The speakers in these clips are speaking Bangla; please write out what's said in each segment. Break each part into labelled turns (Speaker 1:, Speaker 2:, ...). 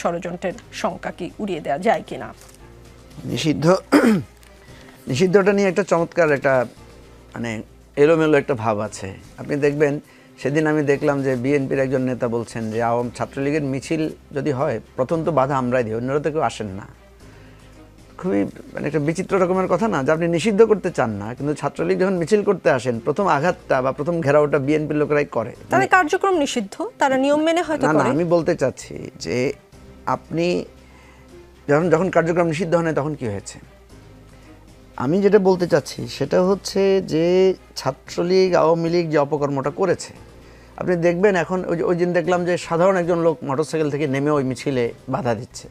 Speaker 1: ষড়যন্ত্রের শঙ্কা কি উড়িয়ে দেওয়া যায় কিনা?
Speaker 2: নিষিদ্ধ নিষিদ্ধটা নিয়ে একটা চমৎকার একটা মানে এলোমেলো একটা ভাব আছে। আপনি দেখবেন সেদিন আমি দেখলাম যে বিএনপির একজন নেতা বলছেন যে আওয়াম ছাত্রলীগের মিছিল যদি হয় প্রথম তো বাধা আমরাই দিই অন্যরা তো কেউ আসেন না। খুবই মানে একটা বিচিত্র রকমের কথা না যে আপনি নিষিদ্ধ করতে চান না কিন্তু ছাত্রলীগ যখন মিছিল করতে আসেন প্রথম আঘাতটা বা প্রথম ঘেরাওটা বিএনপির লোকেরাই করে।
Speaker 1: তাদের কার্যক্রম নিষিদ্ধ? তারা নিয়ম মেনে হয়তো
Speaker 2: না না আমি বলতে চাচ্ছি যে আপনি যখন যখন কার্যক্রম নিষিদ্ধ হয় তখন কি হয়েছে? আমি যেটা বলতে চাচ্ছি, সেটা হচ্ছে যে ছাত্রলীগ, আওয়ামী লীগ যে অপকর্মটা করেছে, আপনি দেখবেন এখন ওই ওই দিন দেখলাম যে সাধারণ একজন লোক মোটরসাইকেল থেকে নেমে ওই মিছিলে বাধা দিচ্ছে।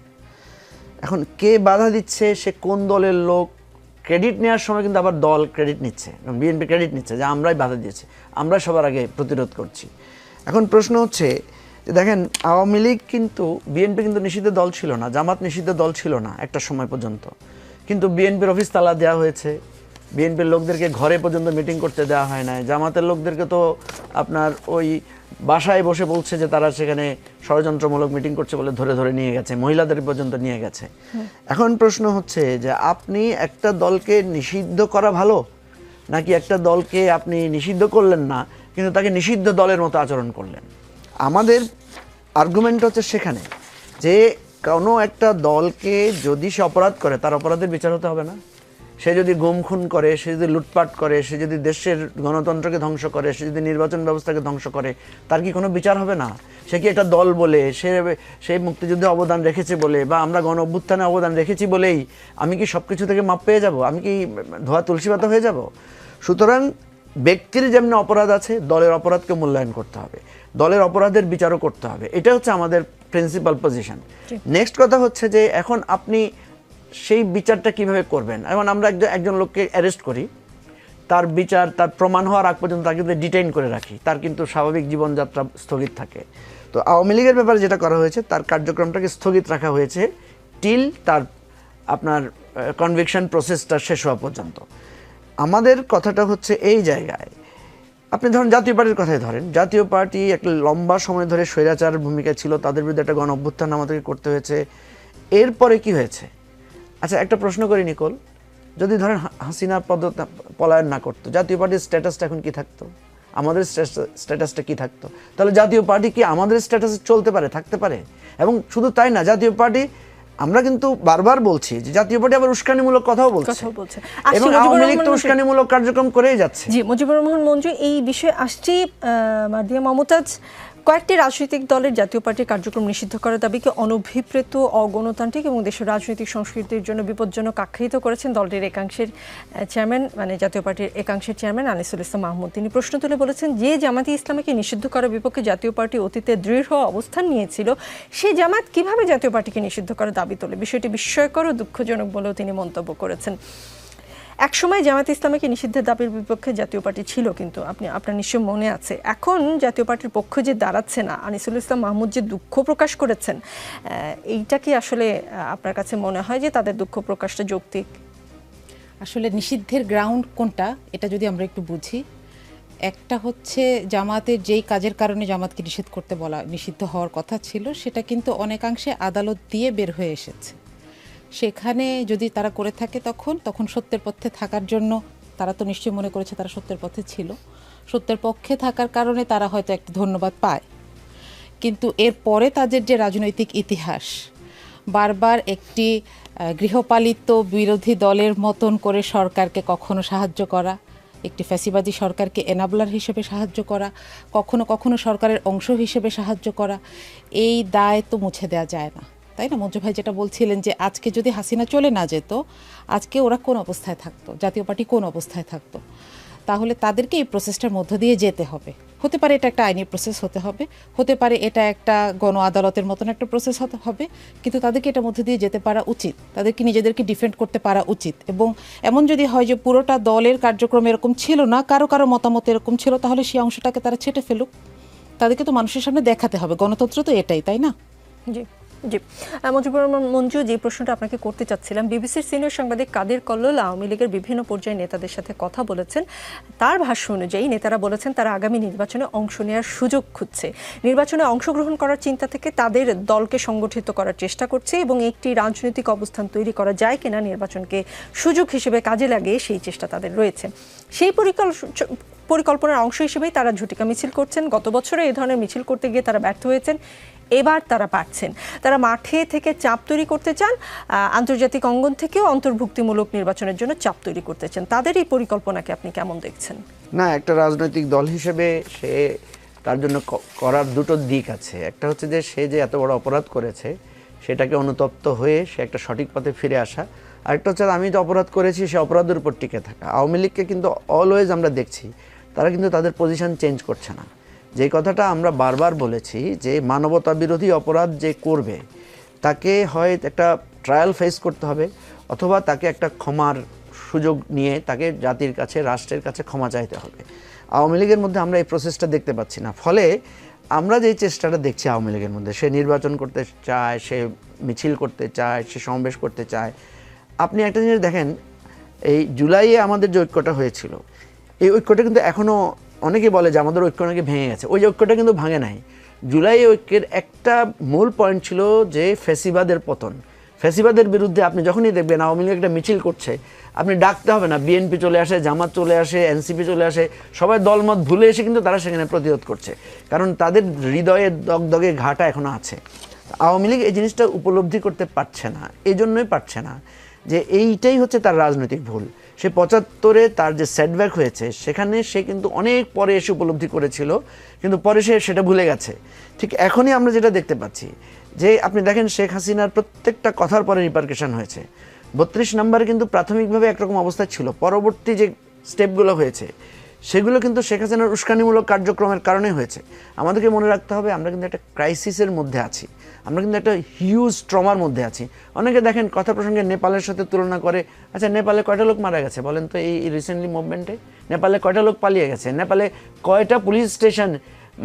Speaker 2: এখন কে বাধা দিচ্ছে? সে কোন দলের লোক? ক্রেডিট নেওয়ার সময় কিন্তু আবার দল ক্রেডিট নিচ্ছে বিএনপি ক্রেডিট নিচ্ছে যে আমরাই বাধা দিয়েছি, আমরা সবার আগে প্রতিরোধ করছি। এখন প্রশ্ন হচ্ছে যে দেখেন আওয়ামী লীগ কিন্তু বিএনপি কিন্তু নিষিদ্ধ দল ছিল না জামাত নিষিদ্ধ দল ছিল না একটা সময় পর্যন্ত। কিন্তু বিএনপির অফিস তালা দেওয়া হয়েছে। বিএনপির লোকদেরকে ঘরে পর্যন্ত মিটিং করতে দেওয়া হয় না জামাতের লোকদেরকে তো আপনার ওই বাসায় বসে বলছে যে তারা সেখানে ষড়যন্ত্রমূলক মিটিং করছে বলে ধরে ধরে নিয়ে গেছে মহিলাদের পর্যন্ত নিয়ে গেছে। এখন প্রশ্ন হচ্ছে যে আপনি একটা দলকে নিষিদ্ধ করা ভালো? নাকি একটা দলকে আপনি নিষিদ্ধ করলেন না কিন্তু তাকে নিষিদ্ধ দলের মতো আচরণ করলেন? আমাদের আর্গুমেন্ট হচ্ছে সেখানে, যে কোনো একটা দলকে যদি সে অপরাধ করে, তার অপরাধের বিচার হতে হবে না। সে যদি গুম খুন করে, সে যদি লুটপাট করে, সে যদি দেশের গণতন্ত্রকে ধ্বংস করে, সে যদি নির্বাচন ব্যবস্থাকে ধ্বংস করে, তার কি কোনো বিচার হবে না? সে কি একটা দল বলে, সে সে মুক্তিযুদ্ধে অবদান রেখেছে বলে, বা আমরা গণ অভ্যুত্থানে অবদান রেখেছি বলেই আমি কি সব কিছু থেকে মাপ পেয়ে যাব? আমি কি ধোয়া তুলসী পাতা হয়ে যাব? সুতরাং ব্যক্তির যেমন অপরাধ আছে, দলের অপরাধকে মূল্যায়ন করতে হবে। দলের অপরাধের বিচারও করতে হবে। এটা হচ্ছে আমাদের প্রিন্সিপাল পজিশন নেক্সট কথা হচ্ছে যে এখন আপনি সেই বিচারটা কীভাবে করবেন? এখন আমরা একজন একজন লোককে অ্যারেস্ট করি। তার বিচার তার প্রমাণ হওয়ার আগ পর্যন্ত তাকে কিন্তু ডিটেইন করে রাখি তার কিন্তু স্বাভাবিক জীবনযাত্রা স্থগিত থাকে। তো আওয়ামী লীগের ব্যাপারে যেটা করা হয়েছে তার কার্যক্রমটাকে স্থগিত রাখা হয়েছে টিল তার আপনার কনভিকশন প্রসেসটা শেষ হওয়া পর্যন্ত। আমাদের কথাটা হচ্ছে এই জায়গায় আপনি ধরুন জাতীয় পার্টির কথাই ধরেন। জাতীয় পার্টি একটা লম্বা সময় ধরে স্বৈরাচার ভূমিকা ছিল, তাদের বিরুদ্ধে একটা গণ অভ্যুত্থান আমাদেরকে করতে হয়েছে। এরপরে কি হয়েছে? আচ্ছা একটা প্রশ্ন করি নিকোল। যদি ধরেন হাসিনা পদ পলায়ন না করতো, জাতীয় পার্টির স্ট্যাটাসটা এখন কি থাকতো? আমাদের স্ট্যাটাসটা কি থাকতো? তাহলে জাতীয় পার্টি কি আমাদের স্ট্যাটাসে চলতে পারে, থাকতে পারে? এবং শুধু তাই না, জাতীয় পার্টি আমরা কিন্তু বারবার বলছি যে জাতীয় পার্টি আবার উস্কানিমূলক কথাও বলছে।
Speaker 1: কথাও বলছে। আসছি
Speaker 2: এবং আওয়ামী লীগ তো উস্কানিমূলক কার্যক্রম করেই যাচ্ছে।
Speaker 1: জি মুজিবুর রহমান মঞ্জু এই বিষয়ে আসছি মাদিয়া মমতাজ। কয়েকটি রাজনৈতিক দলের জাতীয় পার্টির কার্যক্রম নিষিদ্ধ করার দাবিকে অনভিপ্রেত, অগণতান্ত্রিক এবং দেশের রাজনৈতিক সংস্কৃতির জন্য বিপজ্জনক আখ্যায়িত করেছেন দলটির একাংশের চেয়ারম্যান মানে জাতীয় পার্টির একাংশের চেয়ারম্যান আনিসুল ইসলাম মাহমুদ। তিনি প্রশ্ন তুলে বলেছেন, যে জামাতি ইসলামকে নিষিদ্ধ করার বিপক্ষে জাতীয় পার্টি অতীতে দৃঢ় অবস্থান নিয়েছিল সেই জামাত কীভাবে জাতীয় পার্টিকে নিষিদ্ধ করার দাবি তোলে? বিষয়টি বিস্ময়কর ও দুঃখজনক বলেও তিনি মন্তব্য করেছেন। একসময় জামাত ইসলামীকে নিষিদ্ধের দাবির বিপক্ষে জাতীয় পার্টি ছিল কিন্তু আপনি, আপনার নিশ্চয় মনে আছে। এখন জাতীয় পার্টির পক্ষ যে দাঁড়াচ্ছে না, আনিসুল ইসলাম মাহমুদ যে দুঃখ প্রকাশ করেছেন এইটা কি আসলে আপনার কাছে মনে হয় যে তাদের দুঃখ প্রকাশটা যৌক্তিক?
Speaker 3: আসলে নিষিদ্ধের গ্রাউন্ড কোনটা, এটা যদি আমরা একটু বুঝি, একটা হচ্ছে জামাতের যেই কাজের কারণে জামাতকে নিষেধ করতে বলা, নিষিদ্ধ হওয়ার কথা ছিল, সেটা কিন্তু অনেকাংশে আদালত দিয়ে বের হয়ে এসেছে। সেখানে যদি তারা করে থাকে তখন তখন সত্যের পথে থাকার জন্য তারা তো নিশ্চয়ই মনে করেছে তারা সত্যের পথে ছিল। সত্যের পক্ষে থাকার কারণে তারা হয়তো একটু ধন্যবাদ পায়। কিন্তু এর পরে তাদের যে রাজনৈতিক ইতিহাস, বারবার একটি গৃহপালিত বিরোধী দলের মতন করে সরকারকে কখনো সাহায্য করা, একটি ফ্যাসিবাদী সরকারকে এনাবলার হিসেবে সাহায্য করা, কখনো কখনো সরকারের অংশ হিসেবে সাহায্য করা, এই দায় তো মুছে দেওয়া যায় না। তাই না? মঞ্জু ভাই যেটা বলছিলেন যে আজকে যদি হাসিনা চলে না যেত, আজকে ওরা কোন অবস্থায় থাকতো? জাতীয় পার্টি কোন অবস্থায় থাকতো? তাহলে তাদেরকে এই প্রসেসটার মধ্য দিয়ে যেতে হবে। হতে পারে এটা একটা আইনি প্রসেস হতে হবে, হতে পারে এটা একটা গণ আদালতের মতন একটা প্রসেস হতে হবে, কিন্তু তাদেরকে এটার মধ্যে দিয়ে যেতে পারা উচিত। তাদেরকে নিজেদেরকে ডিফেন্ড করতে পারা উচিত। এবং এমন যদি হয় যে পুরোটা দলের কার্যক্রম এরকম ছিল না, কারও কারও মতামত এরকম ছিল, তাহলে সেই অংশটাকে তারা ছেটে ফেলুক। তাদেরকে তো মানুষের সামনে দেখাতে হবে। গণতন্ত্র তো এটাই, তাই না?
Speaker 1: জি। জি। মুজিবুর রহমান মঞ্জু, যে প্রশ্নটা আপনাকে করতে চাচ্ছিলাম, বিবিসির সিনিয়র সাংবাদিক কাদের কল্লোল আওয়ামী লীগের বিভিন্ন পর্যায়ে নেতাদের সাথে কথা বলেছেন। তার ভাষ্য অনুযায়ী নেতারা বলেছেন, তারা আগামী নির্বাচনে অংশ নেওয়ার সুযোগ খুঁজছে। নির্বাচনে অংশগ্রহণ করার চিন্তা থেকে তাদের দলকে সংগঠিত করার চেষ্টা করছে এবং একটি রাজনৈতিক অবস্থান তৈরি করা যায় কিনা নির্বাচনকে সুযোগ হিসেবে কাজে লাগিয়ে সেই চেষ্টা তাদের রয়েছে। সেই পরিকল্পনা পরিকল্পনার অংশ হিসেবেই তারা ঝুটিকা মিছিল করছেন। গত বছরে এই ধরনের মিছিল করতে গিয়ে তারা ব্যর্থ হয়েছেন। এবার তারা পাচ্ছেন তারা মাঠে থেকে চাপ তৈরি করতে চান আন্তর্জাতিক অঙ্গন থেকেও অন্তর্ভুক্তিমূলক নির্বাচনের জন্য চাপ তৈরি করতে চান। তাদের এই পরিকল্পনাকে আপনি কেমন দেখছেন?
Speaker 2: না, একটা রাজনৈতিক দল হিসেবে সে তার জন্য করার দুটো দিক আছে। একটা হচ্ছে যে সে যে এত বড় অপরাধ করেছে, সেটাকে অনুতপ্ত হয়ে সে একটা সঠিক পথে ফিরে আসা। আরেকটা হচ্ছে আমি যে অপরাধ করেছি, সে অপরাধের উপর টিকে থাকা। আওয়ামী লীগকে কিন্তু অলওয়েজ আমরা দেখছি, তারা কিন্তু তাদের পজিশন চেঞ্জ করছে না। যে কথাটা আমরা বারবার বলেছি যে মানবতা বিরোধী অপরাধ যে করবে, তাকে হয় একটা ট্রায়াল ফেস করতে হবে, অথবা তাকে একটা ক্ষমার সুযোগ নিয়ে তাকে জাতির কাছে, রাষ্ট্রের কাছে ক্ষমা চাইতে হবে। আওয়ামী লীগের মধ্যে আমরা এই প্রসেসটা দেখতে পাচ্ছি না। ফলে আমরা যে চেষ্টাটা দেখছি আওয়ামী লীগের মধ্যে, সে নির্বাচন করতে চায়, সে মিছিল করতে চায়, সে সমাবেশ করতে চায়। আপনি একটা জিনিস দেখেন, এই জুলাইয়ে আমাদের যে ঐক্যটা হয়েছিল, এই ঐক্যটা কিন্তু এখনও অনেকে বলে যে আমাদের ঐক্য নাকি ভেঙে গেছে। ওই ঐক্যটা কিন্তু ভাঙে নাই। জুলাই ঐক্যের একটা মূল পয়েন্ট ছিল যে ফেসিবাদের পতন। ফেসিবাদের বিরুদ্ধে আপনি যখনই দেখবেন আওয়ামী লীগ একটা মিছিল করছে, আপনি ডাকতে হবে না, বিএনপি চলে আসে, জামাত চলে আসে, এনসিপি চলে আসে, সবাই দলমত ভুলে এসে কিন্তু তারা সেখানে প্রতিরোধ করছে। কারণ তাদের হৃদয়ে দগদগে ঘাটা এখনও আছে। আওয়ামী লীগ এই জিনিসটা উপলব্ধি করতে পারছে না এই জন্যই পারছে না যে এইটাই হচ্ছে তার রাজনৈতিক ভুল। সে পঁচাত্তরে তার যে সেটব্যাক হয়েছে, সেখানে সে কিন্তু অনেক পরে এসে উপলব্ধি করেছিল, কিন্তু পরে সে সেটা ভুলে গেছে। ঠিক এখনই আমরা যেটা দেখতে পাচ্ছি, যে আপনি দেখেন শেখ হাসিনার প্রত্যেকটা কথার পরে রিপার্কেশন হয়েছে। বত্রিশ নাম্বার কিন্তু প্রাথমিকভাবে একরকম অবস্থা ছিল, পরবর্তী যে স্টেপগুলো হয়েছে সেগুলো কিন্তু শেখ হাসিনার উস্কানিমূলক কার্যক্রমের কারণে হয়েছে। আমাদেরকে মনে রাখতে হবে, আমরা কিন্তু একটা ক্রাইসিসের মধ্যে আছি। আমরা কিন্তু একটা হিউজ ট্রমার মধ্যে আছি। অনেকে দেখেন কথা প্রসঙ্গে নেপালের সাথে তুলনা করে আচ্ছা নেপালে কয়টা লোক মারা গেছে বলেন তো এই রিসেন্টলি মুভমেন্টে নেপালে কয়টা লোক পালিয়ে গেছে? নেপালে কয়টা পুলিশ স্টেশন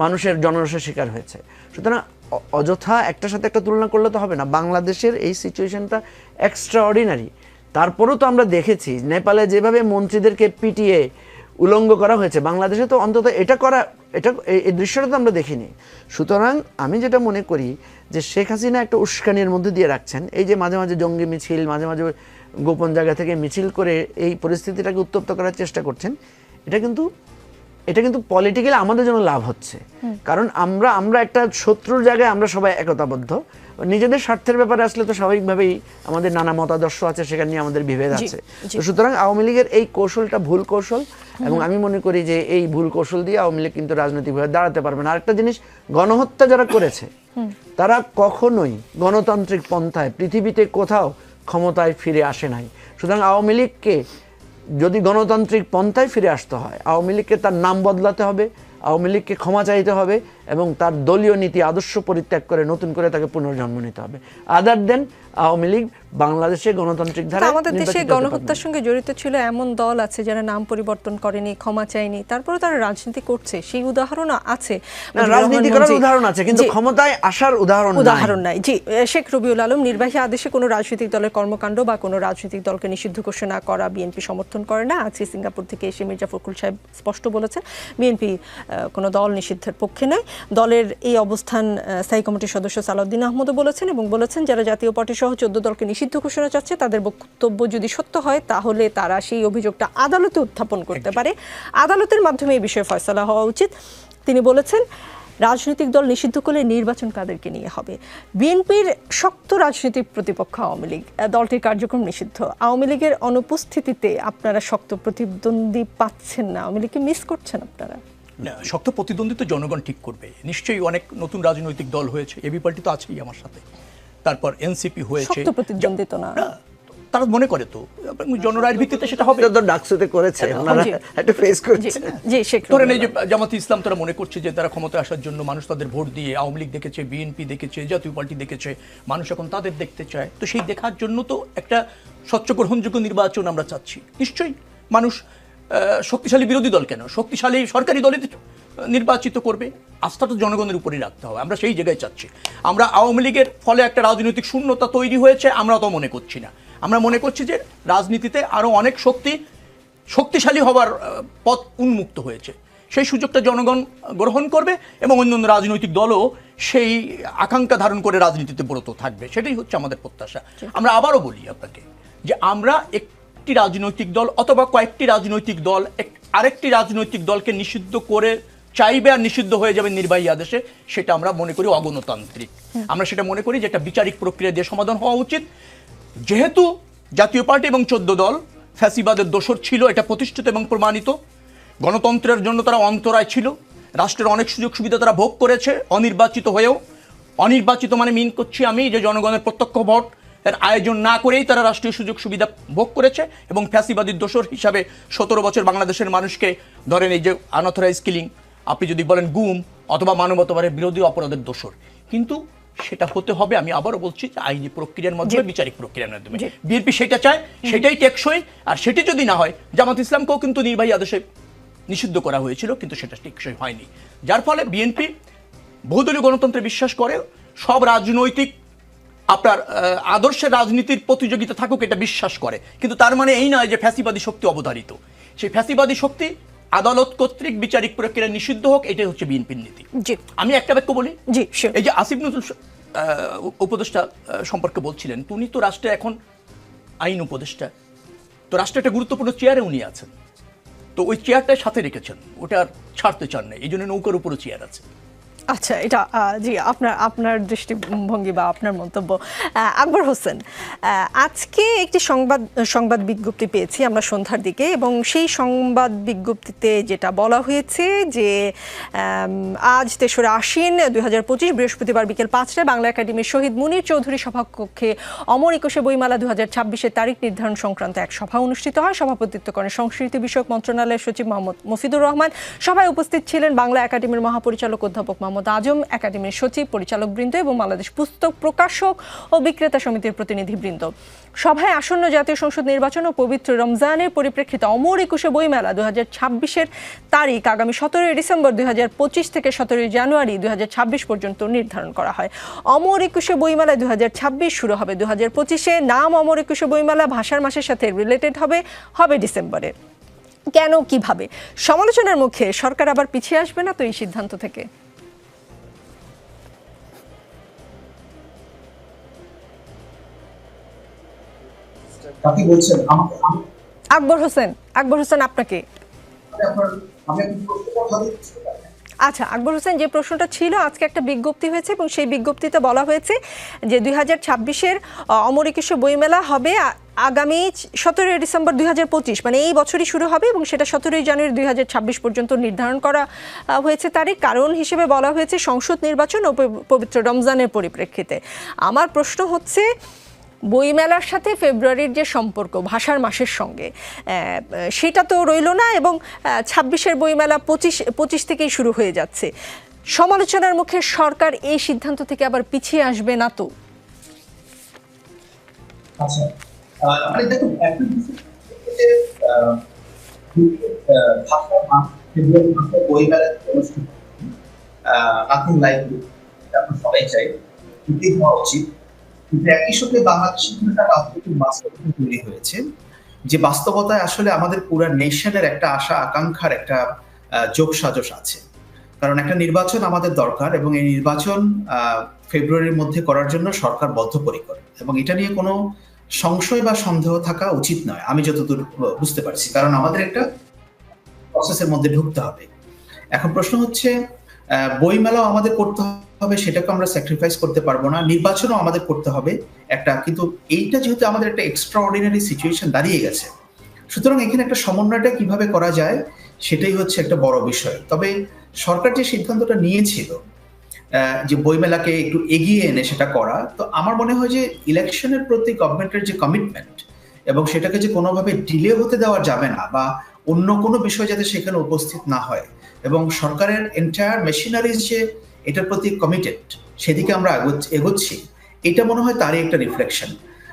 Speaker 2: মানুষের জনরসের শিকার হয়েছে? সুতরাং অযথা একটার সাথে একটা তুলনা করলে তো হবে না। বাংলাদেশের এই সিচুয়েশনটা এক্সট্রা অর্ডিনারি তারপরেও তো আমরা দেখেছি, নেপালে যেভাবে মন্ত্রীদেরকে পিটিয়ে উলঙ্গ করা হয়েছে। বাংলাদেশে তো অন্তত এটা করা এটা এই- দৃশ্যটা তো আমরা দেখিনি। সুতরাং আমি যেটা মনে করি যে শেখ হাসিনা একটা উস্কানির মধ্যে দিয়ে রাখছেন। এই যে মাঝে মাঝে জঙ্গি মিছিল মাঝে মাঝে গোপন জায়গা থেকে মিছিল করে এই পরিস্থিতিটাকে উত্তপ্ত করার চেষ্টা করছেন এটা কিন্তু এটা কিন্তু পলিটিক্যালি আমাদের জন্য লাভ হচ্ছে। কারণ আমরা আমরা একটা শত্রুর জায়গায় আমরা সবাই একতাবদ্ধ। নিজেদের স্বার্থের ব্যাপারে আসলে তো স্বাভাবিকভাবেই আমাদের নানা মতাদর্শ আছে সেখানে নিয়ে আমাদের বিভেদ আছে। তো সুতরাং আওয়ামী লীগের এই কৌশলটা ভুল কৌশল এবং আমি মনে করি যে এই ভুল কৌশল দিয়ে আওয়ামী লীগ কিন্তু রাজনৈতিকভাবে দাঁড়াতে পারবে না। আরেকটা জিনিস গণহত্যা যারা করেছে তারা কখনোই গণতান্ত্রিক পন্থায় পৃথিবীতে কোথাও ক্ষমতায় ফিরে আসে নাই। সুতরাং আওয়ামী লীগকে যদি গণতান্ত্রিক পন্থায় ফিরে আসতে হয় আওয়ামী লীগকে তার নাম বদলাতে হবে আওয়ামী লীগকে ক্ষমা চাইতে হবে এবং তার দলীয় নীতি আদর্শ পরিত্যাগ করে নতুন করে তাকে পুনর্জন্ম নিতে হবে। আদার দেন আওয়ামী লীগ বাংলাদেশে গণতান্ত্রিক ধারা
Speaker 1: আমাদের দেশে গণহত্যার সঙ্গে জড়িত ছিল এমন দল আছে যারা নাম পরিবর্তন করেনি ক্ষমা চায়নি। তারপরে তারা রাজনীতি করছে সেই উদাহরণও আছে।
Speaker 2: রাজনীতি করার উদাহরণ আছে কিন্তু ক্ষমতায় আসার উদাহরণ
Speaker 1: উদাহরণ নাই। জি শেখ রবিউল আলম নির্বাহী আদেশে কোনো রাজনৈতিক দলের কর্মকাণ্ড বা কোনো রাজনৈতিক দলকে নিষিদ্ধ ঘোষণা করা বিএনপি সমর্থন করে না। আজকে সিঙ্গাপুর থেকে এসে মির্জা ফখরুল সাহেব স্পষ্ট বলেছেন বিএনপি কোনো দল নিষিদ্ধের পক্ষে নয়। দলের এই অবস্থান স্থায়ী কমিটির সদস্য সালাউদ্দিন আহমদও বলেছেন এবং বলেছেন যারা জাতীয় পার্টি সহ চোদ্দ দলকে নিষিদ্ধ ঘোষণা চাচ্ছে তাদের বক্তব্য যদি সত্য হয় তাহলে তারা সেই অভিযোগটা আদালতে উত্থাপন করতে পারে। আদালতের মাধ্যমে এই বিষয়ে ফয়সলা হওয়া উচিত। তিনি বলেছেন রাজনৈতিক দল নিষিদ্ধ করলে নির্বাচন কাদেরকে নিয়ে হবে? বিএনপির শক্ত রাজনৈতিক প্রতিপক্ষ আওয়ামী লীগ দলটির কার্যক্রম নিষিদ্ধ। আওয়ামী লীগের অনুপস্থিতিতে আপনারা শক্ত প্রতিদ্বন্দ্বী পাচ্ছেন না। আওয়ামী লীগকে মিস করছেন আপনারা?
Speaker 4: না, শক্ত প্রতিদ্বন্দ্বিত জনগণ ঠিক করবে। নিশ্চয়ই অনেক নতুন রাজনৈতিক দল হয়েছে এবি পার্টি তো আছেই আমার সাথে। তারপর এনসিপি হয়েছে।
Speaker 1: শক্ত প্রতিদ্বন্দ্বিতা না।
Speaker 4: তারা মনে করে তো জনরায়ের ভিত্তিতে সেটা হবে।
Speaker 2: তো ডাকসুতে করেছে একটা ফেস করছে।
Speaker 4: ধরেন এই যে। ইসলাম তারা মনে করছে যে তারা ক্ষমতায় আসার জন্য মানুষ তাদের ভোট দিয়ে আওয়ামী লীগ দেখেছে বিএনপি দেখেছে জাতীয় পার্টি দেখেছে মানুষ এখন তাদের দেখতে চায়। তো সেই দেখার জন্য তো একটা স্বচ্ছ গ্রহণযোগ্য নির্বাচন আমরা চাচ্ছি। নিশ্চয়ই মানুষ শক্তিশালী বিরোধী দল কেন? শক্তিশালী সরকারি দলে নির্বাচিত করবে। আস্থা তো জনগণের উপরেই রাখতে হবে। আমরা সেই জায়গায় চাচ্ছি। আমরা আওয়ামী লীগের ফলে একটা রাজনৈতিক শূন্যতা তৈরি হয়েছে আমরা তো মনে করছি না। আমরা মনে করছি যে রাজনীতিতে আরও অনেক শক্তি শক্তিশালী হবার আহ, পথ উন্মুক্ত হয়েছে। সেই সুযোগটা জনগণ গ্রহণ করবে এবং অন্যান্য রাজনৈতিক দলও সেই আকাঙ্ক্ষা ধারণ করে রাজনীতিতে ব্রত থাকবে। সেটাই হচ্ছে আমাদের প্রত্যাশা। আমরা আবারও বলি আপনাকে যে আমরা একটি রাজনৈতিক দল অথবা কয়েকটি রাজনৈতিক দল এক- আরেকটি রাজনৈতিক দলকে নিষিদ্ধ করে চাইবে আর নিষিদ্ধ হয়ে যাবে নির্বাহী আদেশে সেটা আমরা মনে করি অগণতান্ত্রিক। আমরা সেটা মনে করি যে একটা বিচারিক প্রক্রিয়া দিয়ে সমাধান হওয়া উচিত। যেহেতু জাতীয় পার্টি এবং চোদ্দ দল ফ্যাসিবাদের দোষর ছিল এটা প্রতিষ্ঠিত এবং প্রমাণিত। গণতন্ত্রের জন্য তারা অন্তরায় ছিল। রাষ্ট্রের অনেক সুযোগ সুবিধা তারা ভোগ করেছে অনির্বাচিত হয়েও। অনির্বাচিত মানে মিন করছি আমি যে জনগণের প্রত্যক্ষ ভোট এর আয়োজন না করেই তারা রাষ্ট্রীয় সুযোগ সুবিধা ভোগ করেছে এবং ফ্যাসিবাদীর দোষর হিসাবে সতেরো বছর বাংলাদেশের মানুষকে ধরেন এই যে আনথরাইজ কিলিং আপনি যদি বলেন গুম অথবা মানবতাবারের বিরোধী অপরাধের দোষর। কিন্তু সেটা হতে হবে আমি আবারও বলছি যে আইনি প্রক্রিয়ার মাধ্যমে বিচারিক প্রক্রিয়ার মাধ্যমে। বিএনপি সেটা চায় সেটাই টেকসই আর সেটি যদি না হয় জামাত ইসলামকেও কিন্তু নির্বাহী আদেশে নিষিদ্ধ করা হয়েছিল কিন্তু সেটা টেকসই হয়নি। যার ফলে বিএনপি বহুদলীয় গণতন্ত্রে বিশ্বাস করে সব রাজনৈতিক আপনার আদর্শের রাজনীতির প্রতিযোগিতা থাকুক এটা বিশ্বাস করে। কিন্তু তার মানে এই নয় যে ফ্যাসিবাদী শক্তি অবধারিত। সেই ফ্যাসিবাদী শক্তি আদালত কর্তৃক বিচারিক প্রক্রিয়া নিষিদ্ধ হোক এটাই হচ্ছে বিএনপির নীতি।
Speaker 1: জি।
Speaker 4: আমি একটা বাক্য বলি?
Speaker 1: জি.
Speaker 4: এই যে আসিফ নজরুল উপদেষ্টা সম্পর্কে বলছিলেন উনি তো রাষ্ট্রে এখন আইন উপদেষ্টা। তো রাষ্ট্রে একটা গুরুত্বপূর্ণ চেয়ারে উনি আছেন। তো ওই চেয়ারটাই সাথে রেখেছেন। ওটা আর ছাড়তে চান না এই জন্য নৌকার উপরও চেয়ার আছে।
Speaker 1: আচ্ছা এটা জি, আপনার আপনার দৃষ্টিভঙ্গি বা আপনার মন্তব্য। আকবর হোসেন আজকে একটি সংবাদ সংবাদ বিজ্ঞপ্তি পেয়েছি আমরা সন্ধ্যার দিকে এবং সেই সংবাদ বিজ্ঞপ্তিতে যেটা বলা হয়েছে যে আজ তেসরা আশ্বিন দুই হাজার পঁচিশ বৃহস্পতিবার বিকেল পাঁচটায় বাংলা একাডেমির শহীদ মুনির চৌধুরী সভাকক্ষে অমর একুশে বইমালা দু হাজার ছাব্বিশের তারিখ নির্ধারণ সংক্রান্ত এক সভা অনুষ্ঠিত হয়। সভাপতিত্ব করেন সংস্কৃতি বিষয়ক মন্ত্রণালয়ের সচিব মোহাম্মদ মফিদুর রহমান। সভায় উপস্থিত ছিলেন বাংলা একাডেমির মহাপরিচালক অধ্যাপক মোহাম্মদ আজম, একাডেমির সচিব পরিচালকবৃন্দ এবং বাংলাদেশ পুস্তক প্রকাশক ও বিক্রেতা সমিতির প্রতিনিধিবৃন্দ সভায় আসন্ন জাতীয় সংসদ নির্বাচন ও পবিত্র রমজানের পরিপ্রেক্ষিতে অমর একুশে বইমেলা দু হাজার ছাব্বিশের তারিখ আগামী সতেরোই ডিসেম্বর দুই হাজার পঁচিশ থেকে সতেরোই জানুয়ারি দুই হাজার ছাব্বিশ পর্যন্ত নির্ধারণ করা হয়। অমর একুশে বইমেলা দু হাজার ছাব্বিশ শুরু হবে। দু হাজার পঁচিশে নাম অমর একুশে বইমেলা ভাষার মাসের সাথে রিলেটেড হবে হবে ডিসেম্বরে। কেন, কীভাবে? সমালোচনার মুখে সরকার আবার পিছিয়ে আসবে না তো এই সিদ্ধান্ত থেকে?
Speaker 5: আপনি বলছেন আমাকে
Speaker 1: আকবর হোসেন আকবর হোসেন আপনাকে। আচ্ছা আকবর হোসেন যে প্রশ্নটা ছিল আজকে একটা বিজ্ঞপ্তি হয়েছে এবং সেই বিজ্ঞপ্তিতে বলা হয়েছে যে দুই হাজার ছাব্বিশের অমর একুশে বইমেলা হবে আগামী সতেরোই ডিসেম্বর দুই হাজার পঁচিশ। মানে এই বছরই শুরু হবে এবং সেটা সতেরোই জানুয়ারি দুই হাজার ছাব্বিশ পর্যন্ত নির্ধারণ করা হয়েছে তারিখ কারণ হিসেবে বলা হয়েছে সংসদ নির্বাচন ও পবিত্র রমজানের পরিপ্রেক্ষিতে। আমার প্রশ্ন হচ্ছে বইমেলার সাথে ফেব্রুয়ারির যে সম্পর্ক, ভাষার মাসের সঙ্গে সেটা তো রইল না এবং ছাব্বিশের বইমেলা পঁচিশ পঁচিশ থেকেই শুরু হয়ে যাচ্ছে। সমালোচনার মুখে সরকার এই সিদ্ধান্ত থেকে আবার পিছিয়ে আসবে না তো?
Speaker 5: আচ্ছা সবাই চাই উচিত। কিন্তু একই সঙ্গে একটা রাজনৈতিক বাস্তবতা তৈরি হয়েছে যে বাস্তবতায় আসলে আমাদের পুরো নেশনের একটা আশা আকাঙ্ক্ষার একটা আহ, যোগ সাজস আছে। কারণ একটা নির্বাচন আমাদের দরকার এবং এই নির্বাচন ফেব্রুয়ারির মধ্যে করার জন্য সরকার বদ্ধপরিকর। এবং এটা নিয়ে কোনো সংশয় বা সন্দেহ থাকা উচিত নয় আমি যতদূর বুঝতে পারছি। কারণ আমাদের একটা প্রসেসের মধ্যে ঢুকতে হবে। এখন প্রশ্ন হচ্ছে বইমেলাও আমাদের করতে হবে সেটাকে আমরা স্যাক্রিফাইস করতে পারব না। নির্বাচনও আমাদের করতে হবে। একটা, কিন্তু এইটা যেহেতু আমাদের একটা এক্সট্রা অর্ডিনারি সিচুয়েশন দাঁড়িয়ে গেছে। সুতরাং এখানে একটা সমন্বয়টা কীভাবে করা যায়, সেটাই হচ্ছে একটা বড় বিষয়। তবে সরকার যে সিদ্ধান্তটা নিয়েছিল যে বইমেলাকে একটু এগিয়ে এনে সেটা করা, তো আমার মনে হয় যে ইলেকশনের প্রতি গভর্নমেন্টের যে কমিটমেন্ট এবং সেটাকে যে কোনোভাবে ডিলে হতে দেওয়া যাবে না বা অন্য কোনো বিষয় যাতে সেখানে উপস্থিত না হয় এবং সরকারের এন্টায়ার মেশিনারিজ যে এটার প্রতি কমিটেড সেদিকে আমরা এগোচ্ছি- এটা মনে হয় তারই একটা রিফ্লেকশন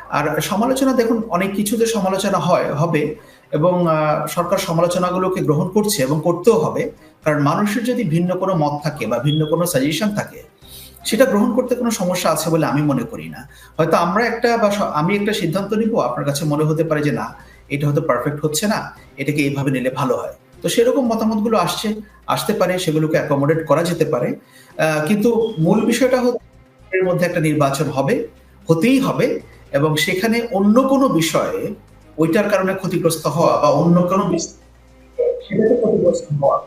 Speaker 5: আর সমালোচনা দেখুন, অনেক কিছুতে সমালোচনা হয়, হবে, এবং সরকার সমালোচনাগুলোকে গ্রহণ করছে এবং করতেও হবে, কারণ মানুষের যদি ভিন্ন কোনো মত থাকে বা ভিন্ন কোনো সাজেশন থাকে, সেটা গ্রহণ করতে কোনো সমস্যা আছে বলে আমি মনে করি না। হয়তো আমরা একটা বা আমি একটা সিদ্ধান্ত নিব, আপনার কাছে মনে হতে পারে যে না, এটা হয়তো পারফেক্ট হচ্ছে না, এটাকে এইভাবে নিলে ভালো হয়। তো সেরকম মতামতগুলো আসছে, আসতে পারে, সেগুলোকে অ্যাকোমোডেট করা যেতে পারে। কিন্তু মূল বিষয়টা হচ্ছে এর মধ্যে একটা নির্বাচন হবে, হতেই হবে এবং সেখানে অন্য কোনো বিষয়ে ওইটার কারণে ক্ষতিগ্রস্ত হওয়া বা অন্য কোনো বিষয় সেটাতে ক্ষতিগ্রস্ত হওয়া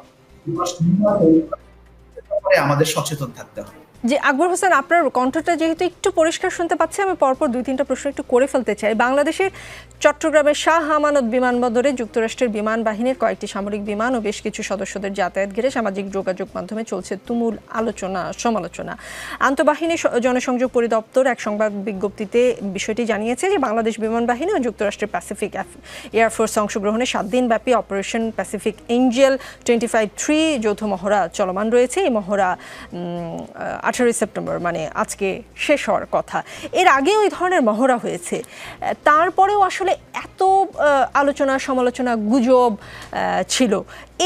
Speaker 5: আমাদের সচেতন থাকতে হবে।
Speaker 1: যে আকবর হোসেন, আপনার কণ্ঠটা যেহেতু একটু পরিষ্কার শুনতে পাচ্ছি, আমি পরপর দুই তিনটা প্রশ্ন একটু করে ফেলতে চাই। বাংলাদেশের চট্টগ্রামের শাহ আমানত বিমানবন্দরে যুক্তরাষ্ট্রের বিমান বাহিনীর কয়েকটি সামরিক বিমান ও বেশ কিছু সদস্যদের যাতায়াত ঘিরে সামাজিক যোগাযোগ মাধ্যমে চলছে তুমুল আলোচনা, সমালোচনা। আন্তঃবাহিনী জনসংযোগ পরিদপ্তর এক সংবাদ বিজ্ঞপ্তিতে বিষয়টি জানিয়েছে যে বাংলাদেশ বিমান বাহিনী ও যুক্তরাষ্ট্রের প্যাসিফিক এয়ারফোর্স অংশগ্রহণে সাত দিনব্যাপী operation pacific angel twenty five three যৌথ মহড়া চলমান রয়েছে। এই মহড়া আঠারোই সেপ্টেম্বর মানে আজকে শেষ হওয়ার কথা। এর আগেও এই ধরনের মহড়া হয়েছে। তারপরেও আসলে এত আলোচনা, সমালোচনা, গুজব ছিল।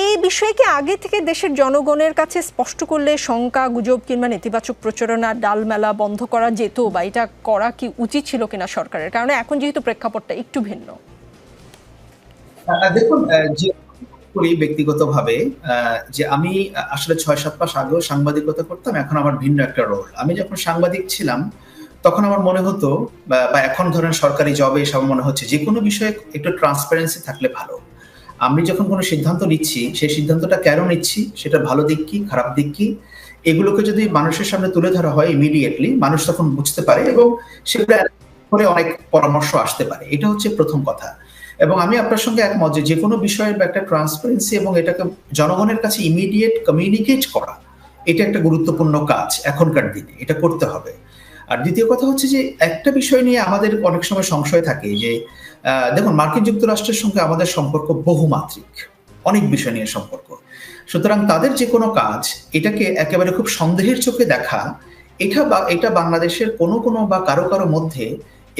Speaker 1: এই বিষয়ে কি আগে থেকে দেশের জনগণের কাছে স্পষ্ট করলে শঙ্কা, গুজব কিংবা নেতিবাচক প্রচারণা, ডালমেলা বন্ধ করা যেত বা এটা করা কি উচিত ছিল কিনা সরকারের? কারণ এখন যেহেতু প্রেক্ষাপটটা একটু ভিন্ন।
Speaker 5: দেখুন করি ব্যক্তিগতভাবে যে আমি আসলে ছয়, সাত মাস আগেও সাংবাদিকতা করতাম, এখন আমার ভিন্ন একটা রোল আমি যখন সাংবাদিক ছিলাম, তখন আমার মনে হতো, বা এখন ধরেন সরকারি জবে এসব মনে হচ্ছে যে কোনো বিষয়ে একটু ট্রান্সপারেন্সি থাকলে ভালো। আমি যখন কোনো সিদ্ধান্ত নিচ্ছি, সেই সিদ্ধান্তটা কেন নিচ্ছি, সেটা ভালো দিক কি, খারাপ দিক কি, এগুলোকে যদি মানুষের সামনে তুলে ধরা হয় ইমিডিয়েটলি মানুষ তখন বুঝতে পারে এবং সেগুলো অনেক পরামর্শ আসতে পারে। এটা হচ্ছে প্রথম কথা। এবং আমি আপনার সঙ্গে একমত যে কোনো বিষয়ের একটা ট্রান্সপারেন্সি এবং এটাকে জনগণের কাছে ইমিডিয়েট কমিউনিকেট করা, এটা একটা গুরুত্বপূর্ণ কাজ এখনকার দিনে, এটা করতে হবে। আর দ্বিতীয় কথা হচ্ছে যে একটা বিষয় নিয়ে আমাদের অনেক সময় সংশয় থাকে যে দেখুন, মার্কিন যুক্তরাষ্ট্রের সঙ্গে আমাদের সম্পর্ক বহুমাত্রিক, অনেক বিষয় নিয়ে সম্পর্ক। সুতরাং তাদের যে কোনো কাজ, এটাকে একেবারে খুব সন্দেহের চোখে দেখা, এটা বা, এটা বাংলাদেশের কোনো কোনো বা কারও কারও মধ্যে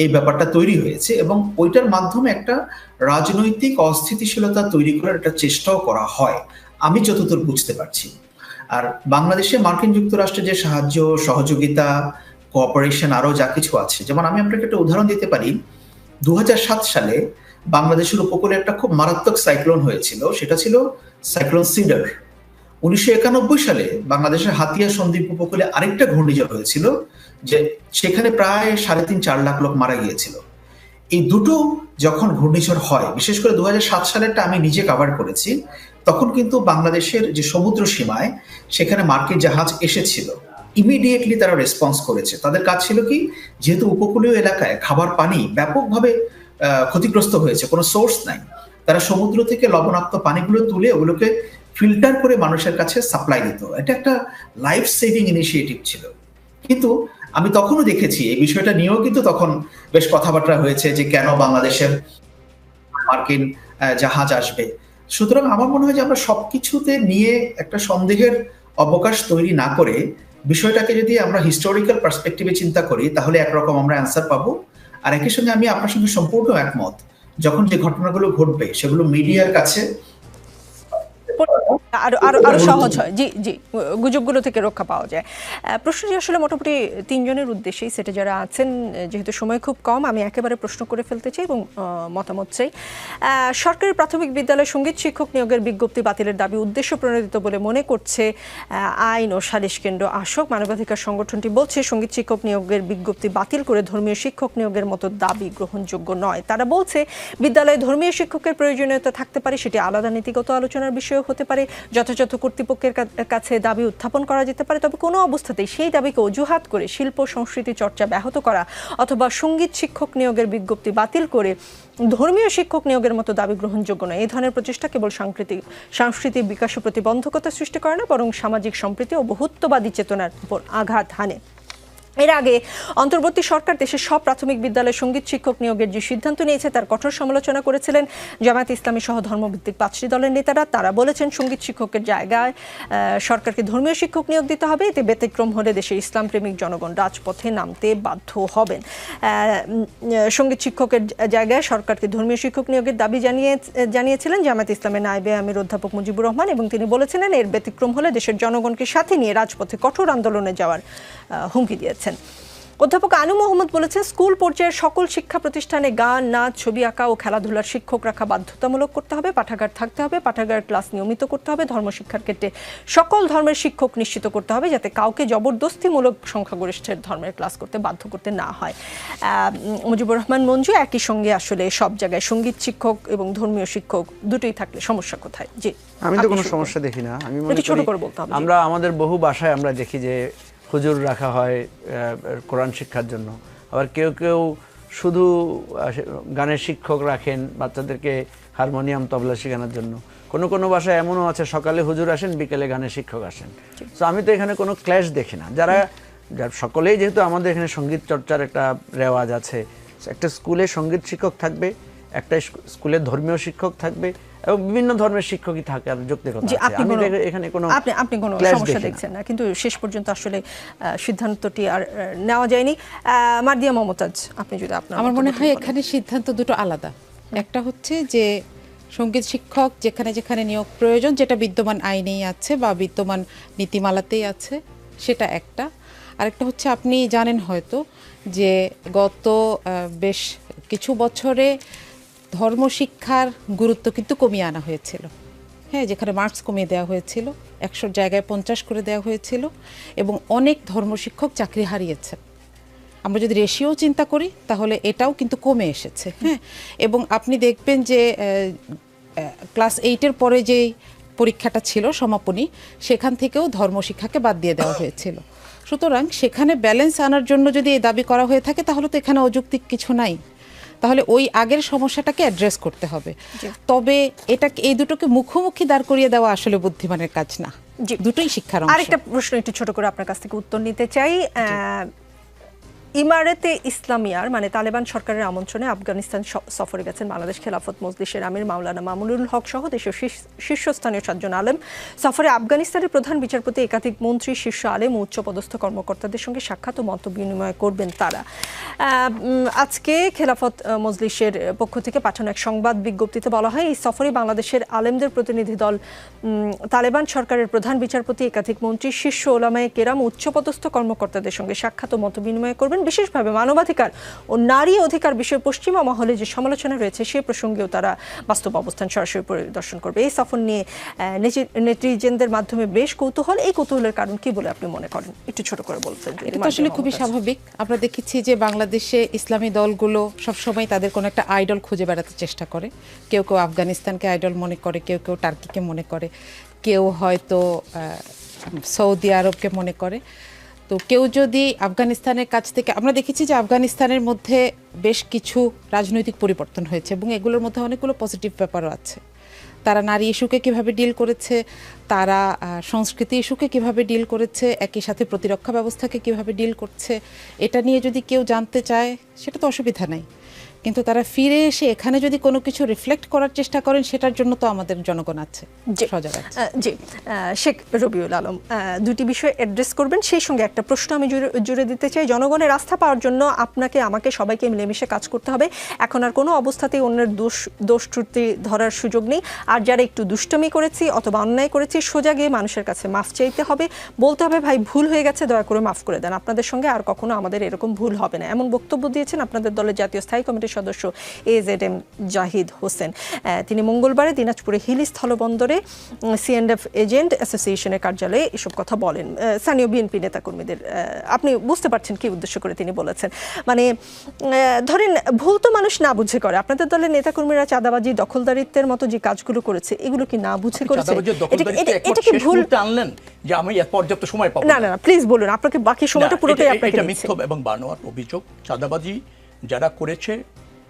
Speaker 5: এই ব্যাপারটা তৈরি হয়েছে এবং ওইটার মাধ্যমে একটা রাজনৈতিক অস্থিতিশীলতা তৈরি করার একটা চেষ্টাও করা হয়। আমি যতদূর বুঝতে পারছি। আর বাংলাদেশে মার্কিন যুক্তরাষ্ট্রের যে সাহায্য, সহযোগিতা কোঅপারেশন আরও যা কিছু আছে, যেমন আমি আপনাকে একটা উদাহরণ দিতে পারি। দু হাজার সাত সালে বাংলাদেশের উপকূলে একটা খুব মারাত্মক সাইক্লোন হয়েছিল, সেটা ছিল সাইক্লোন সিডার উনিশশো একানব্বই সালে বাংলাদেশের হাতিয়া সন্দ্বীপ উপকূলে আরেকটা ঘূর্ণিঝড় হয়েছিল যে সেখানে প্রায় সাড়ে তিন, চার লাখ লোক মারা গিয়েছিল। এই দুটো যখন ঘূর্ণিঝড় হয়, বিশেষ করে দু সালেরটা আমি নিজে কভার করেছি, তখন কিন্তু বাংলাদেশের যে সমুদ্র সীমায় সেখানে মার্কিন জাহাজ এসেছিল। ইমিডিয়েটলি তারা রেসপন্স করেছে। তাদের কাজ ছিল কি? যেহেতু উপকূলীয় এলাকায় খাবার পানি ব্যাপকভাবে ক্ষতিগ্রস্ত হয়েছে, কোনো সোর্স নাই, তারা সমুদ্র থেকে লবণাক্ত পানিগুলো তুলে ওগুলোকে ফিল্টার করে মানুষের কাছে সাপ্লাই দিত। এটা একটা লাইফ সেভিং ইনিশিয়েটিভ ছিল। কিন্তু আমি তখনও দেখেছি, এই বিষয়টা নিয়েও কিন্তু তখন বেশ কথাবার্তা হয়েছে যে কেন বাংলাদেশের মার্কিন জাহাজ আসবে। সুতরাং আমার মনে হয় যে আমরা সবকিছুতে নিয়ে একটা সন্দেহের অবকাশ তৈরি না করে বিষয়টাকে যদি আমরা হিস্টোরিক্যাল পার্সপেক্টিভে চিন্তা করি, তাহলে একরকম আমরা অ্যান্সার পাবো। আর একই সঙ্গে আমি আপনার সঙ্গে সম্পূর্ণ একমত, যখন যে ঘটনাগুলো ঘটবে, সেগুলো মিডিয়ার কাছে
Speaker 1: আরও আরও আরও সহজ হয়। জি জি গুজবগুলো থেকে রক্ষা পাওয়া যায়। প্রশ্নটি আসলে মোটামুটি তিনজনের উদ্দেশ্যেই সেটা যারা আছেন যেহেতু সময় খুব কম আমি একেবারে প্রশ্ন করে ফেলতে চাই এবং মতামত চাই। সরকারি প্রাথমিক বিদ্যালয় সংগীত শিক্ষক নিয়োগের বিজ্ঞপ্তি বাতিলের দাবি উদ্দেশ্য প্রণোদিত বলে মনে করছে আইন ও সালিশ কেন্দ্র আসক। মানবাধিকার সংগঠনটি বলছে সংগীত শিক্ষক নিয়োগের বিজ্ঞপ্তি বাতিল করে ধর্মীয় শিক্ষক নিয়োগের মতো দাবি গ্রহণযোগ্য নয়। তারা বলছে বিদ্যালয়ে ধর্মীয় শিক্ষকের প্রয়োজনীয়তা থাকতে পারে সেটি আলাদা নীতিগত আলোচনার বিষয় হতে পারে, যথাযথ কর্তৃপক্ষের কাছে দাবি উত্থাপন করা যেতে পারে, তবে কোনো অবস্থাতেই সেই দাবিকে অজুহাত করে শিল্প সংস্কৃতি চর্চা ব্যাহত করা অথবা সংগীত শিক্ষক নিয়োগের বিজ্ঞপ্তি বাতিল করে ধর্মীয় শিক্ষক নিয়োগের মতো দাবি গ্রহণযোগ্য নয়। এই ধরনের প্রচেষ্টা কেবল সাংস্কৃতিক সাংস্কৃতিক বিকাশে প্রতিবন্ধকতা সৃষ্টি করে না, বরং সামাজিক সম্প্রীতি ও বহুত্ববাদী চেতনার উপর আঘাত হানে। এর আগে অন্তর্বর্তী সরকার দেশের সব প্রাথমিক বিদ্যালয়ে সংগীত শিক্ষক নিয়োগের যে সিদ্ধান্ত নিয়েছে, তার কঠোর সমালোচনা করেছিলেন জামায়াত ইসলামী সহ ধর্মভিত্তিক পাঁচটি দলের নেতারা। তারা বলেছেন, সংগীত শিক্ষকের জায়গায় সরকারকে ধর্মীয় শিক্ষক নিয়োগ দিতে হবে। এতে ব্যতিক্রম হলে দেশের ইসলাম প্রেমিক জনগণ রাজপথে নামতে বাধ্য হবেন। সংগীত শিক্ষকের জায়গায় সরকারকে ধর্মীয় শিক্ষক নিয়োগের দাবি জানিয়ে, জানিয়েছিলেন জামায়াত ইসলামের নায়বে আমির অধ্যাপক মুজিবুর রহমান এবং তিনি বলেছিলেন, এর ব্যতিক্রম হলে দেশের জনগণকে সাথে নিয়ে রাজপথে কঠোর আন্দোলনে যাওয়ার হুমকি হুমকি দিয়েছেন অধ্যাপক আনু মোহাম্মদ বলেছেন স্কুল পর্যায়ের সকল শিক্ষা প্রতিষ্ঠানে গান নাচ ছবি আঁকা ও খেলাধুলার শিক্ষক রাখা বাধ্যতামূলক করতে হবে পাঠাগার থাকতে হবে পাঠাগার ক্লাস নিয়মিত করতে হবে ধর্মশিক্ষার ক্ষেত্রে সকল ধর্মের শিক্ষক নিশ্চিত করতে হবে যাতে কাউকে জবরদস্তিমূলক সংখ্যাগরিষ্ঠের ধর্মের ক্লাস করতে বাধ্য করতে না হয়। মুজিবুর রহমান মঞ্জু একই সঙ্গে আসলে সব জায়গায় সংগীত শিক্ষক এবং ধর্মীয় শিক্ষক দুটোই থাকলে সমস্যা কোথায়? জি
Speaker 2: আমি তো কোনো সমস্যা দেখি না। আমি
Speaker 1: ছোট
Speaker 2: করে
Speaker 1: বলতে
Speaker 2: আমরা আমাদের বহু বাসায় আমরা দেখি যে হুজুর রাখা হয় কোরআন শিক্ষার জন্য। আবার কেউ কেউ শুধু গানের শিক্ষক রাখেন বাচ্চাদেরকে হারমোনিয়াম তবলা শেখানোর জন্য। কোনো কোনো বাসায় এমনও আছে সকালে হুজুর আসেন বিকেলে গানের শিক্ষক আসেন। তো আমি তো এখানে কোনো ক্ল্যাশ দেখি না। যারা যারা সকলেই যেহেতু আমাদের এখানে সংগীত চর্চার একটা রেওয়াজ আছে একটা স্কুলে সংগীত শিক্ষক থাকবে একটা স্কুলে ধর্মীয় শিক্ষক থাকবে এবং বিভিন্ন ধর্মের শিক্ষকই থাকে আর
Speaker 1: জি
Speaker 2: আছে।
Speaker 1: আপনি কোনো
Speaker 2: এখানে কোনো
Speaker 1: আপনি আপনি কোনো সমস্যা দেখছেন না কিন্তু শেষ পর্যন্ত আসলে সিদ্ধান্তটি আর নেওয়া যায়নি। মার্দিয়া মমতাজ আপনি যদি আপনার
Speaker 3: আমার মনে হয় এখানে সিদ্ধান্ত দুটো আলাদা। একটা হচ্ছে যে সংগীত শিক্ষক যেখানে যেখানে নিয়োগ প্রয়োজন যেটা বিদ্যমান আইনেই আছে বা বিদ্যমান নীতিমালাতেই আছে সেটা একটা। আরেকটা হচ্ছে আপনি জানেন হয়তো যে গত বেশ কিছু বছরে ধর্মশিক্ষার গুরুত্ব কিন্তু কমিয়ে আনা হয়েছিল। হ্যাঁ যেখানে মার্কস কমিয়ে দেওয়া হয়েছিল, একশোর জায়গায় পঞ্চাশ করে দেওয়া হয়েছিল এবং অনেক ধর্মশিক্ষক চাকরি হারিয়েছেন। আমরা যদি রেশিও চিন্তা করি, তাহলে এটাও কিন্তু কমে এসেছে। হ্যাঁ এবং আপনি দেখবেন যে ক্লাস এইটের পরে যেই পরীক্ষাটা ছিল সমাপনী, সেখান থেকেও ধর্মশিক্ষাকে বাদ দিয়ে দেওয়া হয়েছিল। সুতরাং সেখানে ব্যালেন্স আনার জন্য যদি এই দাবি করা হয়ে থাকে, তাহলে তো এখানে অযৌক্তিক কিছু নাই। তাহলে ওই আগের সমস্যাটাকে অ্যাড্রেস করতে হবে। তবে এটা এই দুটোকে মুখোমুখি দাঁড় করিয়ে দেওয়া আসলে বুদ্ধিমানের কাজ না। দুটোই শিক্ষার
Speaker 1: আরেকটা প্রশ্ন একটু ছোট করে আপনার কাছ থেকে উত্তর নিতে চাই। আহ, ইমারতে ইসলামিয়ার মানে তালেবান সরকারের আমন্ত্রণে আফগানিস্তান সফরে গেছেন বাংলাদেশ খেলাফত মজলিসের আমির মাওলানা মামুনুল হক সহ দেশের শীর্ষস্থানীয় সাতজন আলেম। সফরে আফগানিস্তানের প্রধান বিচারপতি, একাধিক মন্ত্রী, শীর্ষ আলেম ও উচ্চপদস্থ কর্মকর্তাদের সঙ্গে সাক্ষাৎ ও মত বিনিময় করবেন তারা। আজকে খেলাফত মজলিসের পক্ষ থেকে পাঠানো এক সংবাদ বিজ্ঞপ্তিতে বলা হয়, এই সফরে বাংলাদেশের আলেমদের প্রতিনিধি দল তালেবান সরকারের প্রধান বিচারপতি, একাধিক মন্ত্রী, শীর্ষ ওলামায় কেরাম উচ্চপদস্থ কর্মকর্তাদের সঙ্গে সাক্ষাৎ ও মত বিনিময় করবেন। বিশেষভাবে মানবাধিকার ও নারী অধিকার বিষয়ে পশ্চিমা মহলে যে সমালোচনা রয়েছে সে প্রসঙ্গেও তারা বাস্তব অবস্থান সরাসরি পরিদর্শন করবে। এই সফর নিয়ে নেটিজেনদের মাধ্যমে বেশ কৌতূহল। এই কৌতূহলের কারণ কি বলে আপনি মনে করেন? একটু ছোট করে বলতেন
Speaker 3: এটা আসলে খুবই স্বাভাবিক। আমরা দেখেছি যে বাংলাদেশে ইসলামী দলগুলো সবসময় তাদের কোনো একটা আইডল খুঁজে বেড়াতে চেষ্টা করে। কেউ কেউ আফগানিস্তানকে আইডল মনে করে কেউ কেউ টার্কিকে মনে করে কেউ হয়তো সৌদি আরবকে মনে করে। তো কেউ যদি আফগানিস্তানের কাছ থেকে, আমরা দেখেছি যে আফগানিস্তানের মধ্যে বেশ কিছু রাজনৈতিক পরিবর্তন হয়েছে এবং এগুলোর মধ্যে অনেকগুলো পজিটিভ ব্যাপারও আছে। তারা নারী ইস্যুকে কীভাবে ডিল করেছে, তারা সংস্কৃতি ইস্যুকে কীভাবে ডিল করেছে, একই সাথে প্রতিরক্ষা ব্যবস্থাকে কীভাবে ডিল করছে, এটা নিয়ে যদি কেউ জানতে চায়, সেটা তো অসুবিধা নাই। কিন্তু তারা ফিরে এসে এখানে যদি কোনো কিছু রিফ্লেক্ট করার চেষ্টা করেন সেটার জন্য তো আমাদের জনগণ আছে
Speaker 1: জি। শেখ রবিউল আলম দুটি বিষয় অ্যাড্রেস করবেন। সেই সঙ্গে একটা প্রশ্ন আমি জুড়ে- জুড়ে দিতে চাই। জনগণের আস্থা পাওয়ার জন্য আপনাকে আমাকে সবাইকে মিলেমিশে কাজ করতে হবে। এখন আর কোনো অবস্থাতেই অন্যের দোষ দোষ ত্রুটি ধরার সুযোগ নেই। আর যারা একটু দুষ্টমি করেছি অথবা অন্যায় করেছি সোজা গিয়ে মানুষের কাছে মাফ চাইতে হবে। বলতে হবে ভাই ভুল হয়ে গেছে দয়া করে মাফ করে দেন। আপনাদের সঙ্গে আর কখনো আমাদের এরকম ভুল হবে না। এমন বক্তব্য দিয়েছেন আপনাদের দলের জাতীয় স্থায়ী কমিটির সদস্য A Z M Zahid Hossain. তিনি মঙ্গলবারে দিনাজপুরে হিলি স্থলবন্দরে সিএনএফ এজেন্ট অ্যাসোসিয়েশনের কার্যালয়ে এসব কথা বলেন। স্থানীয় বিএনপি নেতাকর্মীদের আহ, আপনি বুঝতে পারছেন কি উদ্দেশ্য করে তিনি বলেছেন। মানে ধরেন ভুল তো মানুষ না বুঝে করে। আপনাদের দলের নেতাকর্মীরা চাঁদাবাজি দখলদারিত্বের মতো যে কাজগুলো করেছে এগুলো কি না বুঝে করেছে? এটা কি- ভুল?
Speaker 4: আনলেন যে আমি পর্যাপ্ত সময় পাবো
Speaker 1: না না প্লিজ বলুন আপনাকে বাকি সময়টা পুরোটাই আপনাকে।
Speaker 4: মিথ্যা এবং বানোয়ার অভিযোগ। চাঁদাবাজি যারা করেছে,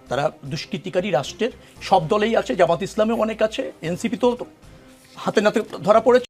Speaker 4: তারা দুষ্কৃতিকারী রাষ্ট্রের। সব দলেই আছে, জামাত ইসলামেও অনেক আছে, এনসিপি তো হাতে নাতে ধরা পড়েছে।